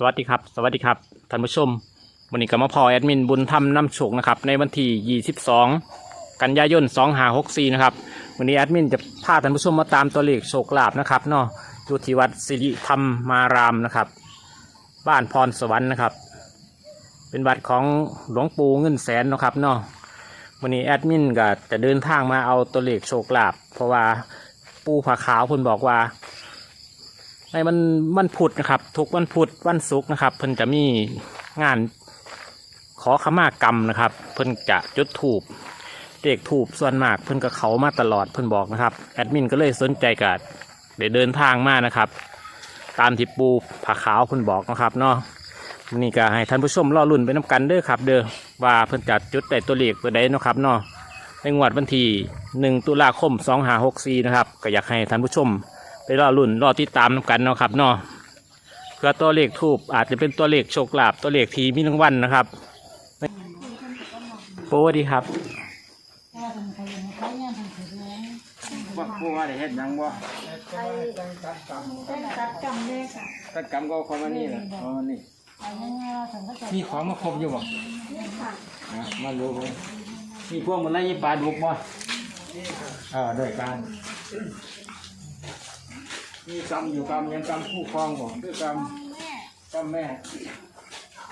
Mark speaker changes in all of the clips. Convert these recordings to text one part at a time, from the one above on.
Speaker 1: สวัสดีครับ สวัสดีครับท่านผู้ชมวันนี้ก็มาพอแอดมินบุญธรรมน้ำโชคนะครับในวันที่ 22 กันยายน 2564 นะครับวันนี้แอดมินจะพาท่านผู้ชมมาตามตัวเลขโชคลาภนะครับเนาะอยู่ที่วัดสิริธรรมมารามนะครับ บ้านพรสวรรค์นะครับ เป็นวัดของหลวงปู่เงินแสนนะครับเนาะวันนี้แอดมินก็จะเดินทางมาเอาตัวเลขโชคลาภเพราะว่าปู่ผาขาวเพิ่นบอกว่า ในวันวันพุธนะครับ ทุกวันพุธวันศุกร์นะครับ เพิ่นจะมีงานขอขมากรรมนะครับ เพิ่นจะจุดถูบเด็กถูบส่วนมาก เพิ่นก็เขามาตลอดเพิ่นบอกนะครับแอดมินก็เลยสนใจกัดเดี๋ยวเดินทางมานะครับ ตามที่ปูผาขาวเพิ่นบอกนะครับเนาะนี่ก็ให้ท่านผู้ชมรอลุ่นไปน้กันเด้อครับ เด้อว่าเพิ่นจัดจุดได้ตัวเลขตัวใดนะครับเนาะในงวดวันที่1ตุลาคม2564นะครับก็อยากให้ท่านผู้ชม ไปรอรุ่นรอติดตามนำกันเนาะครับเนาะเพื่อตัวเลขทูบอาจจะเป็นตัวเลขโชคลาภตัวเลขทีมีรางวัลนะครับโป้ดีครับ
Speaker 2: ว่าผู้ว่าได้เฮ็ดหยังบ่
Speaker 3: ตัดกำเลยค่ะ
Speaker 2: ตัดกรรมก็คนมานี่แหละอ๋อนี่
Speaker 3: เอายังไงเราถึงก็จะ
Speaker 2: มีของมาครบอยู่บ่นะมาดูเลยมีพวกมันไล่ปลาดุกบ่เออด้วยกัน มีกรรมอยู่กรรมยังกรรมผู้ครองบ่คือกรรมกรรมแม่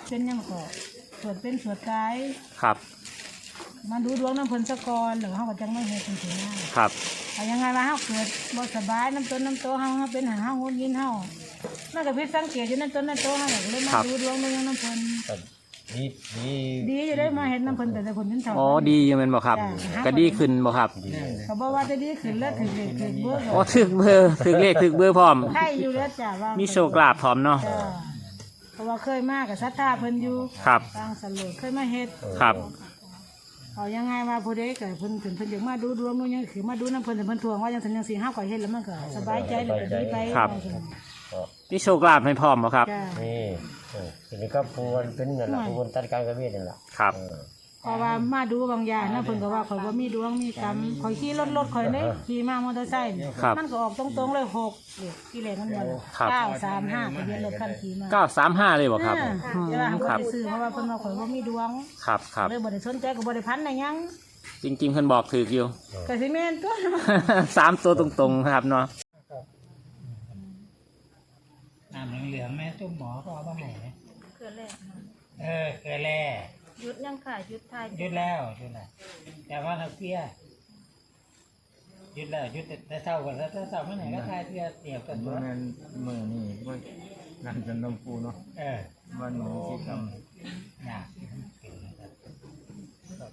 Speaker 3: เป็นยังก็สวดเป็นสวดกาย
Speaker 1: ครับ
Speaker 3: มาดูดวงน้ำเพลินสะกอนหรือเขาก็จังไม่เห็นจริงๆนะครับ เอายังไงมาเฮาเกิดบ่สบายน้ำต้นน้ำโตเฮาเฮาเป็นหันเฮางดยินเฮามันก็พิดสังเกตอยู่น้ำต้นน้ำโตเฮาก็เลยมาดูดวงดูน้ำเพลิน
Speaker 2: ดีดี
Speaker 3: ดีอยู่ได้มาเห็นน้ำเพลินแต่แต่คนเป็นเฒ่า
Speaker 1: อ๋อดีอยู่แมันบ่ครับก็ดีขึ้นบ่ครับ
Speaker 3: เขาบอกว่าจะดีขึ้นแล้วถึงเลขถึงเบอร์
Speaker 1: อ๋อถึกเบอร์ถึกเลขถึกเบอร์พร้อม
Speaker 3: ใช่อยู่แล้วจ้ะว่า
Speaker 1: มีโชคลาภพร้อมเนาะ
Speaker 3: จ้ะเพราะว่าเคยมากับศรัทธาเพิ่นอยู่
Speaker 1: ครับ
Speaker 3: ทางสลุดเคยมาเฮ็ด
Speaker 1: ครับ
Speaker 3: เอายังไงมาผู้ใดก็เพิ่นถึงเพิ่นอยากมาดูดวงนู่นยังคือมาดูน้ำเพิ่นแต่เพิ่นทวงว่าจังซั่นจังซี่เฮาก็เฮ็ดแล้วมันก็สบายใจแล้วก็ดีไป
Speaker 1: ครับ มีโชคลาภให้พร้อมบ่ครับ
Speaker 3: จ้า
Speaker 4: นี่เออ ทีนี้ก็ผู้คนเป็นนั่นแหละผู้คนตัดการกระเวทนั่นแหละ
Speaker 1: ครับ
Speaker 4: เออ
Speaker 3: เพราะว่ามาดูบางอย่างนะเพิ่นก็ว่าข่อยบ่มีดวงมีกรรมข่อยขี่รถรถข่อยเลยขี่มามอเตอร์ไซค์
Speaker 1: ครับ
Speaker 3: มันก็ออกตรงๆเลย6เด็กที่แรกมันบ่ล่ะ
Speaker 1: ครับ
Speaker 3: 935ทะเบียนรถคันขี่มา
Speaker 1: 935เลยบ่ครับ
Speaker 3: อ่า
Speaker 1: อืม
Speaker 3: แต่ว่า
Speaker 1: ค
Speaker 3: บ่
Speaker 1: รับ
Speaker 3: ได้ซื้อเพราะว่าเพิ่นว่าข่อยบ่มีดวง
Speaker 1: ครับครับ
Speaker 3: เลยบ่ได้สนใจก็บ่ได้พันได้หยัง
Speaker 1: จริงๆเพิ่นบอกถืออยู่
Speaker 3: ก็สิแม่นตัว
Speaker 1: สามตัวตรงๆนะครับเนาะ
Speaker 5: น้ำเหลืองๆแม่ตุ้มหมอก็เอามาให้
Speaker 3: เกิดแรก
Speaker 5: เออเกลือแร่
Speaker 3: ยุดยังค่ะยุดทาย
Speaker 5: หยุดแล้วหยุดแล้วแต่ว่าทักเตี้ยหยุดแล้วหยุดแต่แต่เศร้ากันแล้วแต่เศร้าเมื่อไหร่ก็ทายเตี้ยเตียบกันหม
Speaker 2: มื้อ
Speaker 5: ด
Speaker 2: นั้นมื้อนี้ว่านั่นเป็นน้ำปูเนาะ
Speaker 5: เออ
Speaker 2: วันหนึ่งสิกรรม
Speaker 5: อยากเป็นนะครับ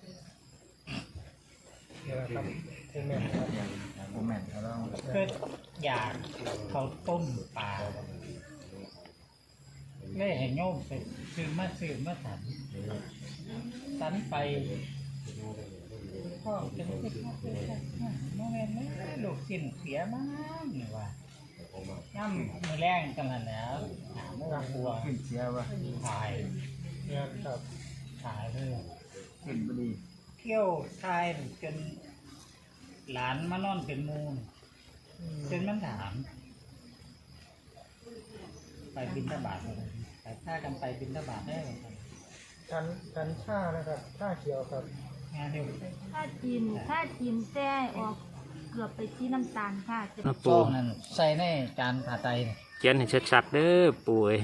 Speaker 5: เดี๋ยวครับคือแม่ครับ
Speaker 2: บ่แม่นเขาเรา
Speaker 5: ก็อยากเขาต้มปลา เลยให้โยมไปซื้อมาซื้อมาสันสันไปพ่อเป็นติดมาเป็นโมเมนต์นี้ลูกสิ้นเสียมากนี่ว่าย่ำมือแรงกันแล้วแหล้วหาโมกลัว
Speaker 2: ขึ้นเสียว่า
Speaker 5: ถ่ายเนี่ยครับถ่ายเลย
Speaker 2: ขึ้นบ่ดี
Speaker 5: เที่ยวถ่ายจนหลานมานอนเป็นมูนจนมันถาม ไปบินทบาทเลย ไปฆ่ากันไปบินทบาทได้เลยครับ
Speaker 6: กันกันชานะครับชาเขียวครับ
Speaker 5: งานเดียว
Speaker 7: ถ้าจีนถ้าจีนแจ้ออกเกือบไปที่น้ำตาลค่ะจะ
Speaker 1: นะ
Speaker 5: โซ่
Speaker 1: ปู
Speaker 5: นั่นใส่ในจานผ่าไตเนี่ย
Speaker 1: เขียนให้ชัดๆเด้อปู่เอ้ย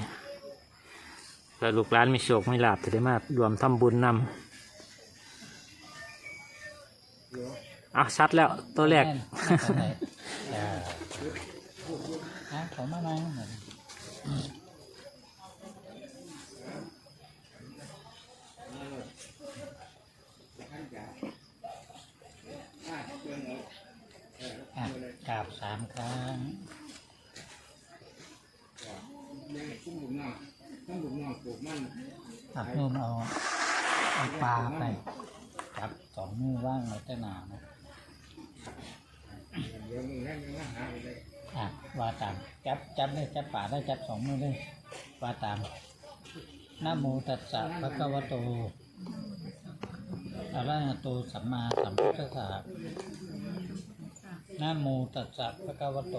Speaker 1: แล้วลูกหลานมีโชคมีลาภจะได้มารวมทำบุญนำอะชัดแล้วตัวแรก
Speaker 5: ม่นไม่ใส่อ่าฮะของมาไหมอะ กราบสามครั้งตัดนุ่มเอาเอาปลาไปจับสองมือว่างไว้แต่หนานะอะว่าตามจับจับเลยจับป่าได้จับสองมือเลยว่าตามนะโมตัสสะภะคะวะโตอะระหะโตสัมมาสัมพุทธัสสะ นะโมตัสสะภะคะวะโต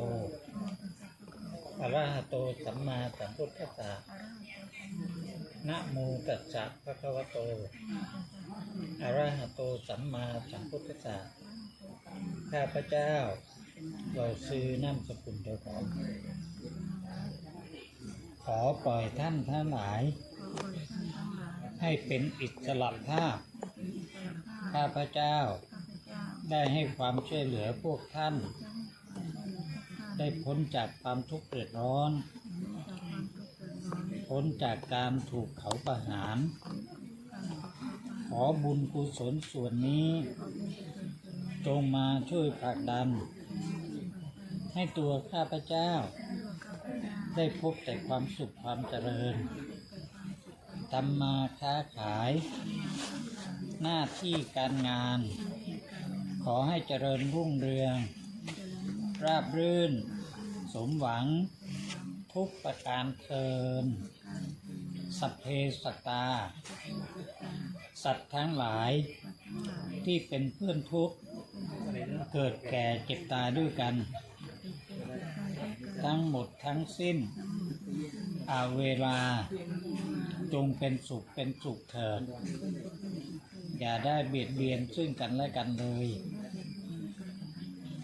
Speaker 5: อะระหะโตสัมมาสัมพุทธัสสะนะโมตัสสะภะคะวะโตอะระหะโตสัมมาสัมพุทธัสสะข้าพเจ้า เราซื้อน้ำสกุลเดียวกันขอปล่อยท่านทั้งหลาย ให้เป็นอิสระภาพ ข้าพเจ้า ได้ให้ความช่วยเหลือพวกท่าน ได้พ้นจากความทุกข์เดือดร้อน พ้นจากการถูกเขาประหาร ขอบุญกุศลส่วนนี้ จงมาช่วยผลักดัน ให้ตัวข้าพเจ้า ได้พบแต่ความสุขความเจริญทำมาค้าขาย หน้าที่การงาน ขอให้เจริญรุ่งเรือง ราบรื่น สมหวัง ทุกประการเทิน สัพเพสัตตา สัตว์ทั้งหลาย ที่เป็นเพื่อนทุกข์ เกิดแก่เจ็บตายด้วยกัน ทั้งหมดทั้งสิ้น อาเวลา จงเป็นสุขเป็นสุขเถิด อย่าได้เบียดเบียนซึ่งกันและกันเลย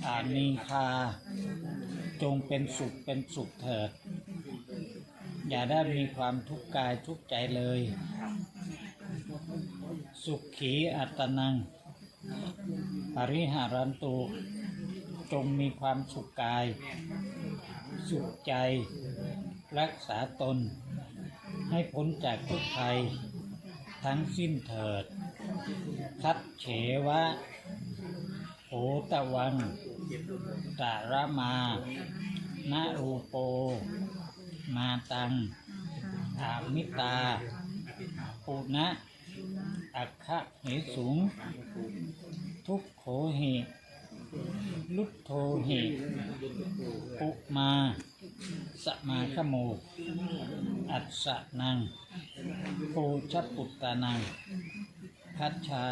Speaker 5: อานีคาจงเป็นสุขเป็นสุขเถิด อย่าได้มีความทุกข์กายทุกข์ใจเลย สุขขีอัตนัง ปริหารันตุจงมีความสุขกาย สุขใจ รักษาตน ให้พ้นจากทุกภัย ทั้งสิ้นเถิด คัดเฉวะโอตะวันตาระมานารูโป มาตังอามิตาปุณะอัคคะเหสูง ทุกโขเหลุทโทเหปุมาสมาขโม อัศสนังปูชปุตตานัง คัดชา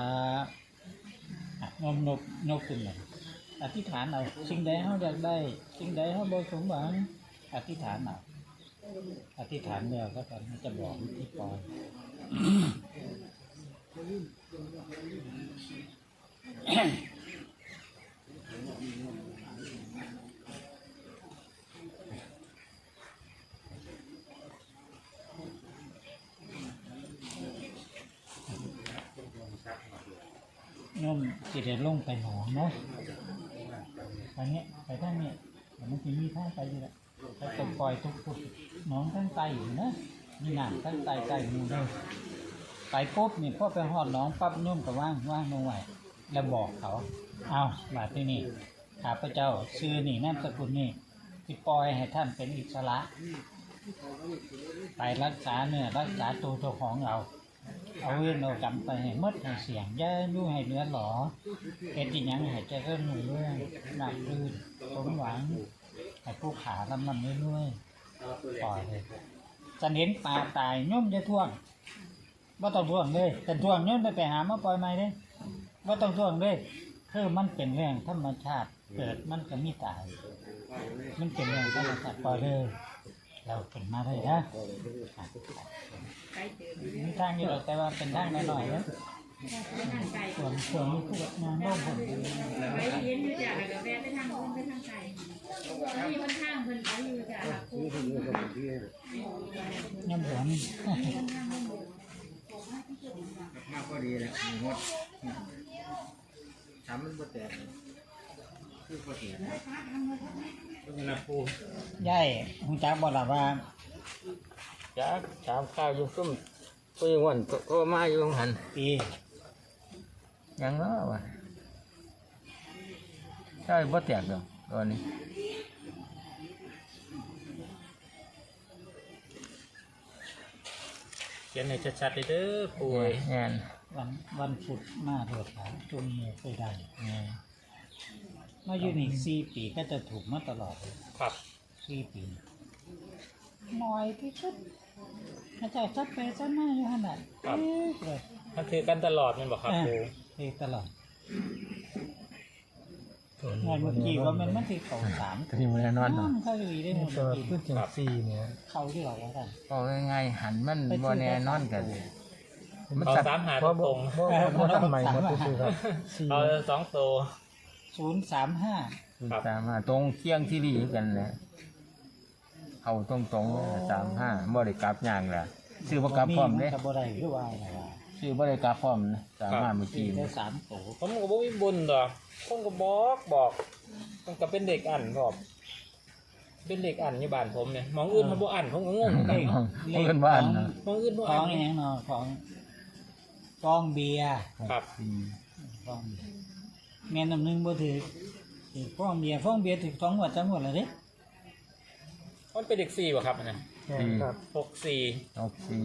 Speaker 5: อะนมนกนกขึ้นเลยอธิษฐานเอาสิ่งใดเขาอยากได้ สิ่งใดเขาบริสมหวังอธิษฐานเอาอธิษฐานแล้วก็ตอนนี้จะบอกที่ปล่อ ยโยมสิเดลงไปหนองเนาะไปเนี้ยไปทางเนี้ยมันจะมีท่าไปอยู่แหละไปตกปล่อยทุกทุกหนองทั้งไตอยู่นะมีน้ำทั้งไตไตมูเลยไปปุ๊บนี่พ่อไปหอดหนองปั๊บโยมก็ว่างว่างลงไว้แล้วบอกเขา เอาบาที่นี่ข้าพเจ้าซื้อนี่นามสกุลนี่ที่ปล่อยให้ท่านเป็นอิสระ ไปรักษาเนื้อรักษาตัวเจ้าของเรา เอาเวรเอากรรมไปให้หมดให้เสียงย่าดูให้เนื้อหลอเอ็ดอีหยังให้เจเริ่มหนุ่เรื่องหนักลื่นสมหวังให้ผู้ขาลำลำเรื่อยๆปล่อยเลยจันเห็นปลาตายย่อมจะท่วงว่าต้องท่วงเลยแต่ท่วงย่อมไปไปหามาปล่อยใหม่เลยว่าต้องท่วงเลยคือมันเป็นเรื่องธรรมชาติเกิดมันก็มีตาย มันเป็นเรื่องธรรมชาติปล่อยเลยเราเป็นมาเลยนะ มีทางอยู่หรอกแต่ว่าเป็นทางน้อยๆนะส่วนส่วนนี้พวกงานโน้มผม
Speaker 8: ไปเย็นอยู่จ้ะแล้วก็แวะไปทางนู้นไปทางไกลมีคนข้างเพิ่นไปอยู่จ้ะหลักคู่
Speaker 4: ย่ำหลวง
Speaker 2: มากก็ดีแหล้วมีหมดทำมันบ่แตกคือบ่แตกนะปู
Speaker 4: ย่ายหูจักบ่ล่ะว่า
Speaker 2: จักถามข้าวอยู่ซุ่มปุ้ยงวนก็มาอยู่หัน
Speaker 4: ปี
Speaker 2: ยังเนาะวะใช่บ่แตกดอกตัวนี้
Speaker 1: เขียนให้ชัดๆเลยเด้อปู่เอ้ย
Speaker 2: แน่น
Speaker 4: วันวันพุธมาโทษขาจุ่มมือไปได้มาอยู่นี่สี่ปีก็จะถูกมาตลอดเลย
Speaker 1: ครับ
Speaker 4: สี่ปีน้อยที่สุด พระเจ้าซัดไปซัดมาอยู่ขนาด
Speaker 1: ครับ
Speaker 4: เอ๊ะเลย
Speaker 1: มันถือกันตลอดแมันบอกครับปู่
Speaker 4: เอ๊ะตลอด
Speaker 1: ถ
Speaker 5: งานเมื่อกี้ว่ามันมันสิเข้าสาม
Speaker 2: ตัวนี้มันแน่นอนเนาะ
Speaker 5: เข้าอยู่ได้หมด
Speaker 6: ตัว
Speaker 5: เมื่อกี้
Speaker 6: ขึ้นถึงสี่เนี่ย
Speaker 5: เข้าที่เราว่ากัน
Speaker 2: ก็ง่ายๆหันมันบ่แน่นอนกัน มัน
Speaker 1: เอา
Speaker 2: ตัด
Speaker 1: สามหา
Speaker 6: เพราะ
Speaker 1: ต
Speaker 6: บ่
Speaker 1: รง
Speaker 6: บ่บ่ทำใหม่หมดทุกทีครับสี่
Speaker 1: ๆเอาสองตัว
Speaker 5: ศูนย์สามห้า
Speaker 1: ครับ
Speaker 2: สามห้าตรงเที่ยงที่รีกันแหละ เอาตรงๆสามห้าบ่ได้กลับอย่างละซื้อบ่กลับพร้อมเด้
Speaker 5: นก็บ่ได้คือว่าอะไรว่า
Speaker 2: ซื้อบ่ได้กลับพร้อมนะสามห้าเมื่อกี้
Speaker 5: ได้
Speaker 2: นี่
Speaker 5: สามโต
Speaker 1: ผมก็บ่มีบุญดอกผมก็บอกบอกมันก็เป็นเด็กอ่านพร้อมเป็นเด็กอ่านอยู่บ้านผมเนี่ยมองอื่นเขาบ่อ่านผมก็งงเหมือนกัน
Speaker 2: เพิ่นว่าอันนะ
Speaker 1: มองอื่นบ่
Speaker 5: ข
Speaker 1: อ่า
Speaker 5: อนงอย่างเนาะของฟองเบียร์
Speaker 1: ครับ
Speaker 2: อืม
Speaker 5: ฟองเบียร์แม่นำหนึงบ่ถือถือฟองเบียร์ฟองเบียร์ถือสองหัวดจังหวดเลยเด้
Speaker 1: มันเป็นเด็กสี่ป่ะครับอันนะ
Speaker 6: แม่นครับ
Speaker 1: หกสี่
Speaker 2: เอาสี่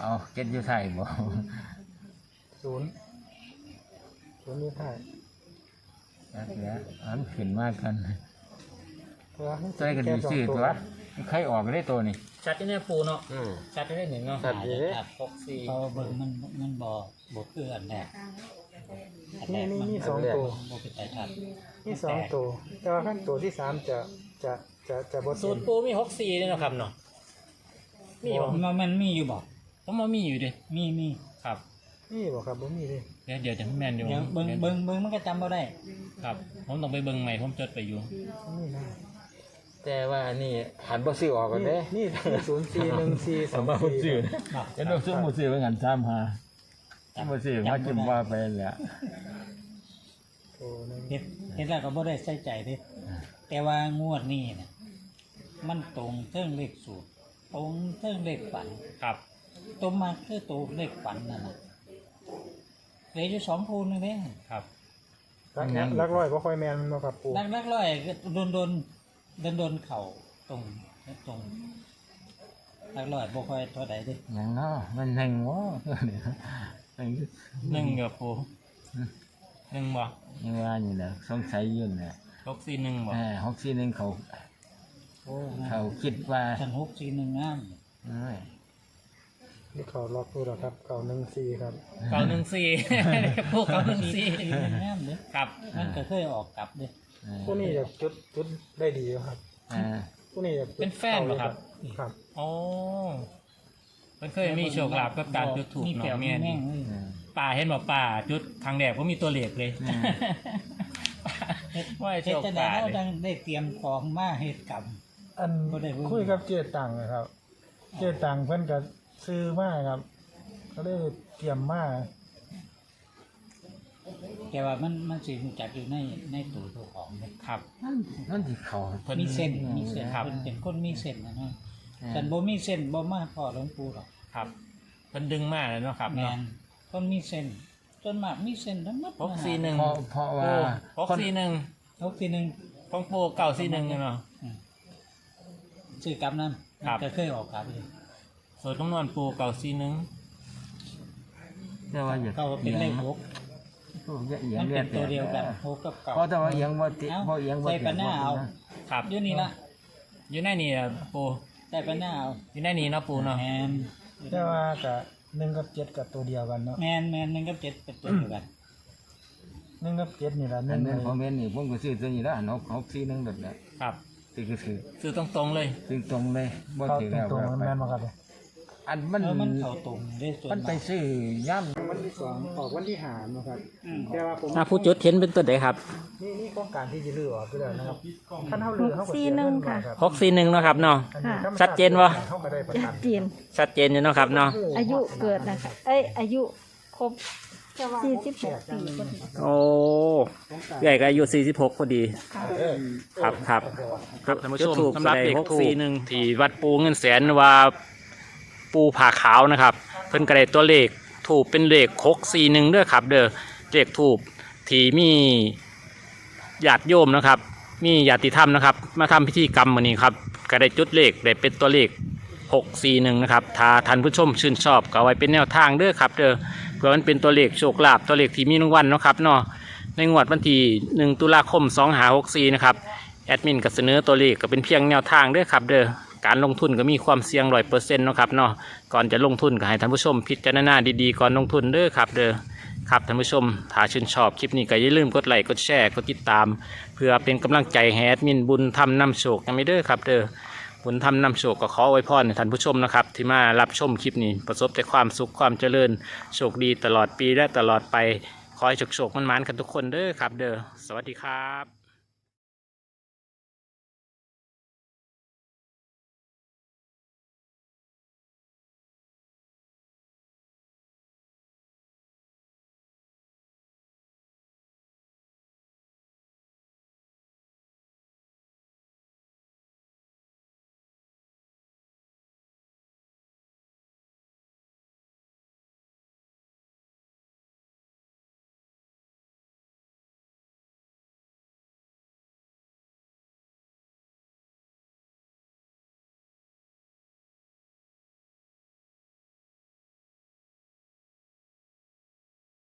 Speaker 2: เอาเก็ดอยู่ไทยบ่
Speaker 6: ศูนย์ศูนย์นี่ถ่าย
Speaker 2: นั่นแหละอันขึ้นมากกัน
Speaker 6: เพราะว่ามัน
Speaker 2: ใจก็ดีซื้อตัวใครออกได้ตัวนี่
Speaker 1: ชัดที่แน่ปูเนาะ
Speaker 2: อืม
Speaker 1: ชัดที่ได้หนึ่งเนาะ
Speaker 6: ตัดอยู่เด้
Speaker 5: ครับ
Speaker 1: หกสี่
Speaker 5: เพราะว่าเบิ่งมันมันบ่บ่คืออันแรกอันแร
Speaker 6: นี่
Speaker 5: ก
Speaker 6: นี่
Speaker 5: มัน
Speaker 6: นี่สองตัว
Speaker 5: บ่เป็นใจทัด
Speaker 6: นี่สองตัวแต่ว่าขั้นตัวที่สามจะจะ จะจะบด
Speaker 1: สูตรปูมีหกสี่เลยเนาะครับเนาะมีบ่
Speaker 5: มันมันมีอยู่บ่
Speaker 1: ผมว่ามีอยู่ดิ
Speaker 5: มีมี
Speaker 1: ครับ
Speaker 6: นี่บอกครับบ่มีเลย
Speaker 1: เดี๋ยวเดี๋ยวจะแมนอยู่
Speaker 5: เดี๋ยวเบิ่งเบิ่งเบิ่งมันก็จำบ่ได้
Speaker 1: ครับ ผมต้องไปเบิ่งใหม่ผมจดไปอยู่
Speaker 6: นี่นะ
Speaker 2: แต่ว่านี่หันบ่ซื้อออกกันเด้
Speaker 6: นี่นี่ศูนย์สี่หนึ่งสี่สองสี่
Speaker 2: จะต้องซื้อบ่ซื้อไว้กันซ้ำหาบ่ซื้อมาจิ้มว่าไปแหละ
Speaker 6: ตัวหนึง
Speaker 5: เฮ็ดเฮ็ดแล้วก็บ่ได้ใส่ใจเด้แต่ว่างวดนี้น่ะ มันตรงเทิงเลขสูตร ตรงเทิงเลขฝัน
Speaker 1: ครับ
Speaker 5: ตัวมาคือตัวเลขฝันนั่นน่ะเหลืออยู่สองคูณนึงเด้
Speaker 1: ครับ
Speaker 6: รักรักร้อยบ่ค่อยแมนเนาะครับปู
Speaker 5: ลักลักร้อยก็โดนโดนโดนโดนเข่าตรงตรงลักร้อยบ่ค่อยเท่าใดเด้
Speaker 2: หยังเนาะมันแหงวะมัน
Speaker 1: หนึ่งกับปูหนึ่งบ่
Speaker 2: ยังว่าอยู่น่ะสงสัยอยู่น่ะ
Speaker 1: หกสี่หนึ่งบ่
Speaker 2: เออหกสี่หนึ่งเขา
Speaker 5: โอ้
Speaker 2: เขาคิดว่า
Speaker 5: ฉันหกสี่หนึ่งงาม
Speaker 2: เอ้ย
Speaker 6: นี่เขาล็อกดูแล้วครับ เก่าหนึ่งสี่ครับ
Speaker 1: เก้าหนึ่งสี่ปูเก้าหนึ่งสี่
Speaker 5: สี่หนึ่งงามเด้
Speaker 1: ครับ
Speaker 5: มันก็เคยออกกลับเด้
Speaker 2: เออ
Speaker 6: พวกนี้จะจุดจุดได้ดีอยู่ครับ
Speaker 2: เออ
Speaker 6: พวกนี้จะจุด
Speaker 1: เป็นแฟนเหรอครับ
Speaker 6: ครับ
Speaker 1: โอ้มันเคยมีโชคลาภกับการจุดถูก
Speaker 5: มี
Speaker 1: เนาะ
Speaker 5: แก้วมี
Speaker 1: เมีย
Speaker 5: แม่
Speaker 1: นี่
Speaker 5: งเลย
Speaker 2: เออ
Speaker 1: ป่าเห็นบอกป่าจุดครั้งแรกก็มีตัวเหล็กเลยว่าให้โช
Speaker 5: เฮ็ด
Speaker 1: ค
Speaker 5: จังได๋
Speaker 1: ป่า
Speaker 5: เรา
Speaker 1: เลย
Speaker 5: ดังได้เตรียมของมาเฮ็ดกรรม
Speaker 6: อัน
Speaker 5: บ่ได้เบิ่ง
Speaker 6: คุยกับเจตังนะครับ เจตังเพิ่นก็ซื้อมาครับ ก็ได้เตรียมมา
Speaker 5: แต่ว่ามันมันสิรู้จักอยู่ในในตัวเจ้าของเด้
Speaker 1: ครับ
Speaker 2: นั่นนั่นที่เขา
Speaker 1: เพิ่น
Speaker 5: มีเส้นมีเส้น
Speaker 1: ครับ
Speaker 5: เป็นเป็นคนมีเส้นนะเนาะ
Speaker 2: เออ
Speaker 5: ฉันบ่มีเส้นบ่มาพอหลวงปู่หรอก
Speaker 1: ครับเพิ่นดึงมากเลยเนาะครับ
Speaker 5: แม
Speaker 1: เนาะ
Speaker 5: นคนมีเส้นจนมากมีเส้นทั้งหมด
Speaker 1: หกสี่หนึ่ง
Speaker 2: เพราะเพราะว่า
Speaker 1: หกสี่หนึ่ง
Speaker 5: หกสี่หนึ่ง
Speaker 1: ของปูเก้าสี่หนึ่งเนาะ
Speaker 5: ซื้อกลับนั้น
Speaker 1: ครับ
Speaker 5: ก็เคยออกกลับเลย
Speaker 1: สูตรคำนวณปูเก้าสี่หนึ่ง
Speaker 2: แต่ว่าอย่า
Speaker 5: เก้าเป็นเลขหก
Speaker 2: เอีย
Speaker 5: มั
Speaker 2: ง
Speaker 5: น
Speaker 2: เลี
Speaker 5: เป็
Speaker 2: ย
Speaker 5: น
Speaker 2: ด
Speaker 5: ตัวเดียวกันหกกับเก้า
Speaker 2: เพราะแต่ว่าเอียงบ่ติ
Speaker 5: เอ้า
Speaker 2: เพราะเอียงบ่
Speaker 5: ใส่
Speaker 2: ติ
Speaker 5: กันหน้าเอา
Speaker 1: ครับ
Speaker 5: อยู่นี่ละ
Speaker 1: อยู่ในนี่อะปู
Speaker 5: ใส่กันหน้าเอา
Speaker 1: อยู่ในนี่เนาะปูเนาะ
Speaker 5: แมน
Speaker 6: แต่ว่ากับหนึ่งกับเจ็ดกับตัวเดียวกันเนาะ
Speaker 5: แมนแมนหนึ่งกับเจ็ดเป็นตัวเดียวกัน
Speaker 6: หนึ่งกับเจ็ดนี่แหละห
Speaker 2: อั
Speaker 6: นึ่
Speaker 2: น
Speaker 6: ง
Speaker 2: นั้น
Speaker 6: เลย
Speaker 2: ผมเห็นนี่ผมก็ซื้อตัวนี้แล้วอันหกหกสี่หนึ่งแบบนี้
Speaker 1: ครับ
Speaker 2: ซื้อก็ซื้อ
Speaker 1: ซื้อตรงๆเลย
Speaker 2: ซื้อตรงเลยบ่
Speaker 6: เขา
Speaker 2: ถือแล้วต
Speaker 6: รงๆมันแม่นมาครับ
Speaker 2: อันมัน
Speaker 5: เออมันเขาตรงได้ส่วน
Speaker 2: มันไป
Speaker 5: มาก
Speaker 2: ซื้อย่ำ
Speaker 6: วันที่สองออกวันที่หานะครับแต่ว่าผม
Speaker 1: ถ้าผู้จุดเห็นเป็นตัวใดครับ
Speaker 6: นี่นี่โครงการที่จะลือออกก็แล้วนะครับท่านเท่าลือเขาก็เสียเงินมาครับ
Speaker 1: หกสี่หนึ่งเนาะครับเนาะ
Speaker 6: อันนี้ถ้ามั
Speaker 1: ชัดเจนวะ
Speaker 6: เขาก็ได้ประกัน
Speaker 8: จีน
Speaker 1: ชัดเจนอยู่เนาะครับเนาะ
Speaker 8: อายุเกิดนะคะเอ้ยอายุครบ สี่สิบหกปีพอดี
Speaker 1: โอ้ใหญ่ก็อายุ46พอดี ครับครับครับท่านผู้ชมสำหรับเด็กถูกที่วัดปูเงินแสนว่าปูผ่าขาวนะครับ เพิ่นก็ได้ตัวเลขถูกเป็นเลขคกสี่หนึ่งเด้อครับ เด้อเลขถูกที่มีญาติโยมนะครับ มีญาติธรรมนะครับ มาทำพิธีกรรมวันนี้ครับก็ได้จุดเลขได้เป็นตัวเลขหกสี่หนึ่งนะครับถ้าท่านผู้ชมชื่นชอบก็เอาไว้เป็นแนวทางเด้อครับ เด้อ เพื่อมันเป็นตัวเลขโชคลาภตัวเลขที่มีรางวัลเนาะครับเนาะในงวดวันที่หนึ่งตุลาคมสองหาหกสี่นะครับแอดมินก็เสนอตัวเลขก็เป็นเพียงแนวทางเด้อครับเด้อการลงทุนก็มีความเสี่ยงร้อยเปอร์เซ็นต์นะครับเนาะก่อนจะลงทุนก็ให้ท่านผู้ชมพิจารณาดีๆก่อนลงทุนเด้อครับเด้อครับท่านผู้ชมถ้าชื่นชอบคลิปนี้ก็อย่าลืมกดไลค์กดแชร์กดติดตาม เพื่อเป็นกำลังใจให้แอดมินบุญทำนำโชคยังไม่เด้อครับเด้อ บุญทำนำโชคก็ขอไว้พรท่านผู้ชมนะครับ ที่มารับชมคลิปนี้ประสบแต่ความสุขความเจริญโชคดีตลอดปีและตลอดไปขอให้โชคโชคมันๆกันทุกคนเด้อครับ เด้อสวัสดีครับ